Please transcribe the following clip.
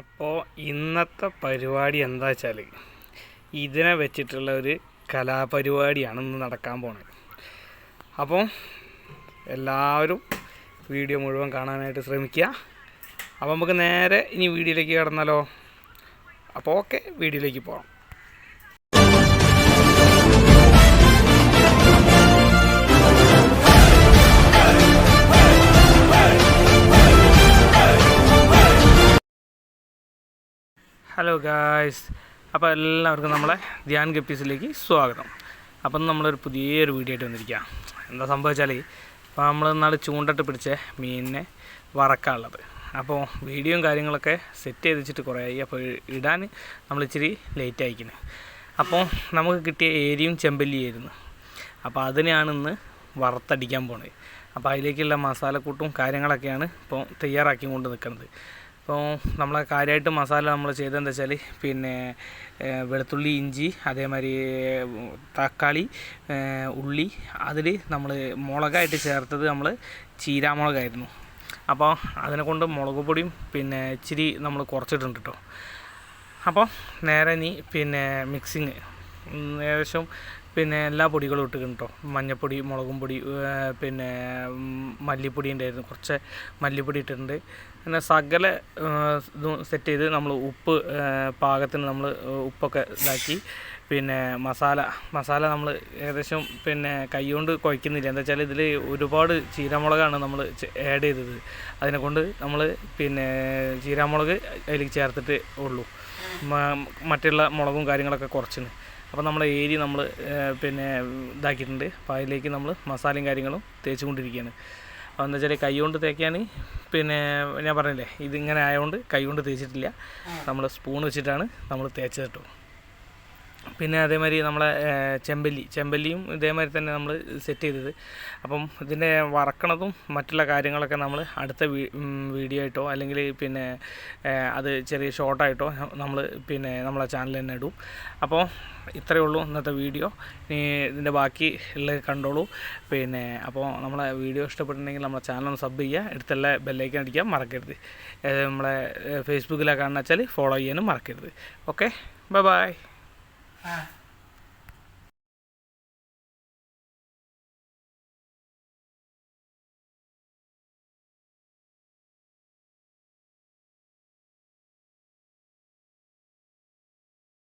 അപ്പോൾ ഇന്നത്തെ പരിപാടി എന്താ വെച്ചാൽ ഇതിനെ വെച്ചിട്ടുള്ള ഒരു കലാപരിപാടിയാണ് ഇന്ന് നടക്കാൻ പോണത്. അപ്പോൾ എല്ലാവരും വീഡിയോ മുഴുവൻ കാണാനായിട്ട് ശ്രമിക്കുക. അപ്പോൾ നമുക്ക് നേരെ ഇനി വീഡിയോയിലേക്ക് കടന്നാലോ? അപ്പോൾ ഓക്കെ വീഡിയോയിലേക്ക് പോകാം. ഹലോ ഗായ്സ് അപ്പോൾ എല്ലാവർക്കും നമ്മളെ ധ്യാൻ ഗപ്പീസിലേക്ക് സ്വാഗതം. അപ്പം നമ്മളൊരു പുതിയൊരു വീഡിയോ ആയിട്ട് വന്നിരിക്കുക എന്താ സംഭവിച്ചാൽ ഇപ്പോൾ നമ്മൾ നാളെ ചൂണ്ടട്ട് പിടിച്ച മീനിനെ വറക്കാനുള്ളത് അപ്പോൾ വീഡിയോയും കാര്യങ്ങളൊക്കെ സെറ്റ് ചെയ്ത് വെച്ചിട്ട് കുറേ ആയി. അപ്പോൾ ഇടാൻ നമ്മൾ ഇച്ചിരി ലേറ്റ് ആയിക്കുന്നു അപ്പോൾ നമുക്ക് കിട്ടിയ ഏരിയും ചെമ്പല്ലിയായിരുന്നു. അപ്പോൾ അതിനെയാണ് ഇന്ന് വറുത്തടിക്കാൻ പോണത്. അപ്പോൾ അതിലേക്കുള്ള മസാലക്കൂട്ടും കാര്യങ്ങളൊക്കെയാണ് ഇപ്പോൾ തയ്യാറാക്കി കൊണ്ട് നിൽക്കുന്നത് അപ്പോൾ നമ്മളെ കാര്യമായിട്ട് മസാല നമ്മൾ ചെയ്തതെന്താ വെച്ചാൽ പിന്നെ വെളുത്തുള്ളി ഇഞ്ചി അതേമാതിരി തക്കാളി ഉള്ളി അതിൽ നമ്മൾ മുളകായിട്ട് ചേർത്തത് നമ്മൾ ചീരാമുളകായിരുന്നു. അപ്പോൾ അതിനെ കൊണ്ട് മുളക് പൊടിയും പിന്നെ ഇച്ചിരി നമ്മൾ കുറച്ചിട്ടുണ്ട് കേട്ടോ അപ്പോൾ നേരെ നീ പിന്നെ മിക്സിങ്. ഏകദേശം പിന്നെ എല്ലാ പൊടികളും ഇട്ടിട്ടുണ്ട് കേട്ടോ മഞ്ഞൾപ്പൊടി മുളകും പൊടി പിന്നെ മല്ലിപ്പൊടി ഉണ്ടായിരുന്നു. കുറച്ച് മല്ലിപ്പൊടി ഇട്ടിട്ടുണ്ട്. പിന്നെ സകല ഇതും സെറ്റ് ചെയ്ത് നമ്മൾ ഉപ്പ് പാകത്തിന് നമ്മൾ ഉപ്പൊക്കെ ഇതാക്കി. പിന്നെ മസാല മസാല നമ്മൾ ഏകദേശം പിന്നെ കൈകൊണ്ട് കുഴക്കുന്നില്ല എന്താ വെച്ചാൽ ഇതിൽ ഒരുപാട് ചീരമുളകാണ് നമ്മൾ ആഡ് ചെയ്തത്. അതിനെ കൊണ്ട് നമ്മൾ പിന്നെ ചീരാമുളക് അതിലേക്ക് ചേർത്തിട്ട് ഉള്ളൂ. മറ്റുള്ള മുളകും കാര്യങ്ങളൊക്കെ കുറച്ചിന്. അപ്പോൾ നമ്മുടെ ഏരി നമ്മൾ പിന്നെ ഇതാക്കിയിട്ടുണ്ട്. അപ്പോൾ അതിലേക്ക് നമ്മൾ മസാലയും കാര്യങ്ങളും തേച്ചുകൊണ്ടിരിക്കുകയാണ്. അപ്പോൾ എന്താ വെച്ചാൽ കൈ കൊണ്ട് തേക്കാൻ പിന്നെ ഞാൻ പറഞ്ഞില്ലേ ഇതിങ്ങനെ ആയതുകൊണ്ട് കൈ കൊണ്ട് തേച്ചിട്ടില്ല. നമ്മൾ സ്പൂൺ വെച്ചിട്ടാണ് നമ്മൾ തേച്ചത് കേട്ടോ. പിന്നെ അതേമാതിരി നമ്മളെ ചെമ്പല്ലി. ചെമ്പല്ലിയും ഇതേമാതിരി തന്നെ നമ്മൾ സെറ്റ് ചെയ്തത്. അപ്പം ഇതിന്റെ വറക്കണതും മറ്റുള്ള കാര്യങ്ങളൊക്കെ നമ്മൾ അടുത്ത വീഡിയോ ആയിട്ടോ അല്ലെങ്കിൽ പിന്നെ അത് ചെറിയ ഷോർട്ടായിട്ടോ നമ്മൾ പിന്നെ നമ്മളെ ചാനൽ തന്നെ ഇടും. അപ്പോൾ ഇത്രയേ ഉള്ളൂ ഇന്നത്തെ വീഡിയോ ഇനി ഇതിന്റെ ബാക്കി ഉള്ളത് കണ്ടോളൂ. പിന്നെ അപ്പോൾ നമ്മളെ വീഡിയോ ഇഷ്ടപ്പെട്ടിട്ടുണ്ടെങ്കിൽ നമ്മളെ ചാനൽ ഒന്ന് സബ് ചെയ്യുക. എടുത്തുള്ള ബെല്ലൈക്കൻ അടിക്കാൻ മറക്കരുത്. നമ്മളെ ഫേസ്ബുക്കിലൊക്കെ കാണുന്ന വെച്ചാൽ ഫോളോ ചെയ്യാനും മറക്കരുത്. Okay bye bye Ah.